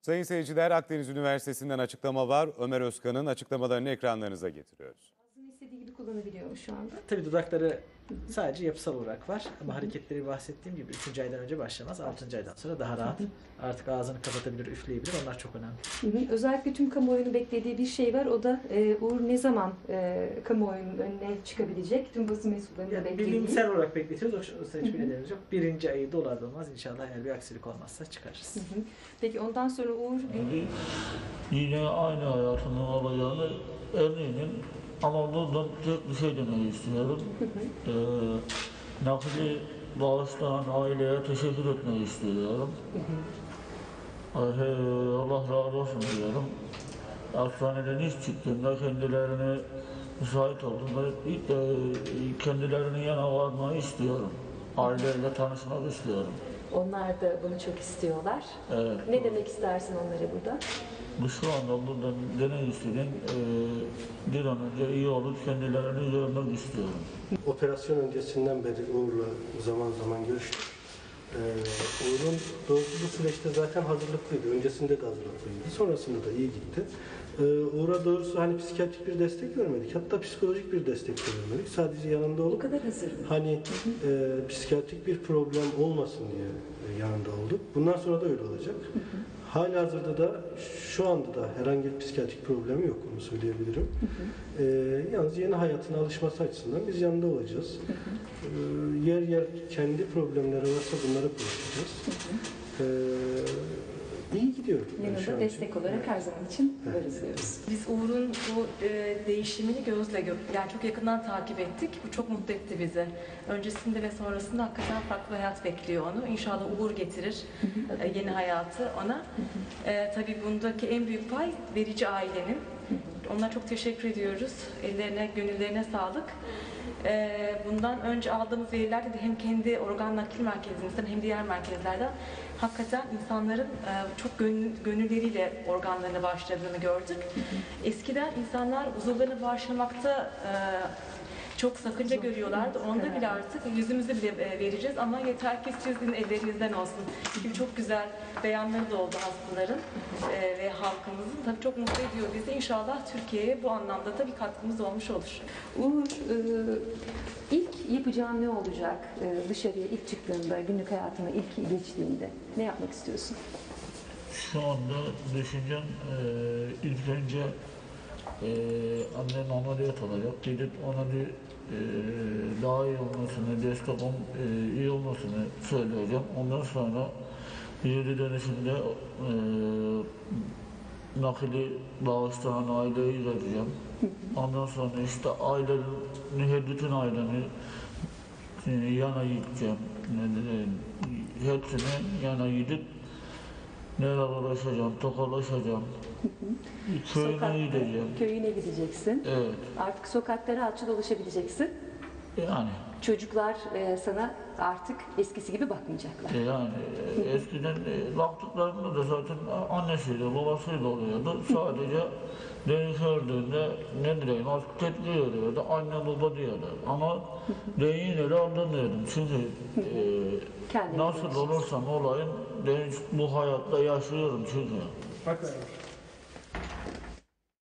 Sayın seyirciler Akdeniz Üniversitesi'nden açıklama var. Ömer Özkan'ın açıklamalarını ekranlarınıza getiriyoruz. Ağzını istediği gibi kullanabiliyor şu anda. Tabii dudakları sadece yapısal olarak var ama hareketleri bahsettiğim gibi 3. aydan önce başlamaz. 6. aydan sonra daha rahat. Artık ağzını kapatabilir, üfleyebilir. Onlar çok önemli. Hı hı. Özellikle tüm kamuoyunun beklediği bir şey var. O da e, Uğur ne zaman e, kamuoyunun önüne çıkabilecek? Tüm basın mensuplarının da Yani beklediği. bilimsel olarak bekletiyoruz. O o hiçbir nedenimiz yok. Birinci ayı dolar dolmaz. İnşallah eğer bir aksilik olmazsa çıkarırız. Hı hı. Peki ondan sonra Uğur Yani yine aynı hayatının olacağını eminim. Ama buradan tek bir şey demek istiyorum. Ee, nakli bağışlayan aileye teşekkür etmek istiyorum. Ee, Allah razı olsun diyorum. Hastaneden iş çıktığımda kendilerine müsait olduğumda e, kendilerinin yana varmayı istiyorum. Aileyle tanışmak istiyorum. onlar da bunu çok istiyorlar. Evet. Ne demek istersin onlara burada? Bu şu anda buradan demek istediğim e, bir an önce iyi olup kendilerini görmek istiyorum. Operasyon öncesinden beri Uğur'la zaman zaman görüştük. Ee, Uğur'un doğrusu bu süreçte zaten hazırlıklıydı. Öncesinde de hazırlıklıydı. Sonrasında da iyi gitti. Ee, Uğur'a doğrusu hani psikiyatrik bir destek vermedik. Hatta psikolojik bir destek de vermedik. Sadece yanında O olup kadar hazır hani e, psikiyatrik bir problem olmasın diye yanında olduk. Bundan sonra da öyle olacak. Hala hazırda da şu anda da herhangi bir psikiyatrik problemi yok onu söyleyebilirim. E, yalnız yeni hayatına alışması açısından biz yanında olacağız. E, yer yer kendi problemleri varsa bunları konuşacağız. E, iyi gidiyor. yani an destek için. olarak her zaman için varız diyoruz. Biz Uğur'un bu e, değişimini gözle gö yani çok yakından takip ettik. Bu çok mutlu etti bizi. Öncesinde ve sonrasında hakikaten farklı bir hayat bekliyor onu. İnşallah Uğur getirir e, yeni hayatı ona. E, tabii bundaki en büyük pay verici ailenin. Onlara çok teşekkür ediyoruz. Ellerine, gönüllerine sağlık. E, bundan önce aldığımız verilerde de hem kendi organ nakil merkezimizden hem diğer merkezlerden hakikaten insanların e, çok gönül, gönülleriyle organlarına bağışladığını gördük. Eskiden insanlar uzuvlarını bağışlamakta e, çok sakınca görüyorlardı. Onda bile artık yüzümüzü bile e, vereceğiz ama yeter ki sizin ellerinizden olsun. Gibi çok güzel beyanları da oldu hastaların e, ve halkımızın. Tabii çok mutlu ediyor bizi. İnşallah Türkiye'ye bu anlamda da bir katkımız olmuş olur. Uğur e, ilk yapacağın ne olacak e, dışarıya ilk çıktığında, günlük hayatına ilk geçtiğinde? Ne yapmak istiyorsun? Şu anda düşüncem e, ilk önce e, annem ameliyat olacak. Gidip ona bir e, daha iyi olmasını, ol- e, iyi olmasını söyleyeceğim. Ondan sonra geri dönüşünde e, nakili bağışlayan aileyi göreceğim. Ondan sonra işte ailenin, bütün aileni e, yana gideceğim. Diyeyim, Hepsini yana gidip neler uğraşacağım, tokalaşacağım. Köyüne Sokakta, gideceğim. Köyüne gideceksin. Evet, Artık sokakta rahatça dolaşabileceksin. yani Çocuklar e, sana artık eskisi gibi bakmayacaklar. e, yani e, eskiden e, baktıklarında da zaten annesiyle babasıyla oluyordu. Sadece beni gördüğünde ne diyeyim artık tepki veriyordu. Anne baba diyordu. Ama ben yine de anlamıyordum. Çünkü e, Kendini nasıl olursam olayım ben bu hayatta yaşıyorum çünkü. Bak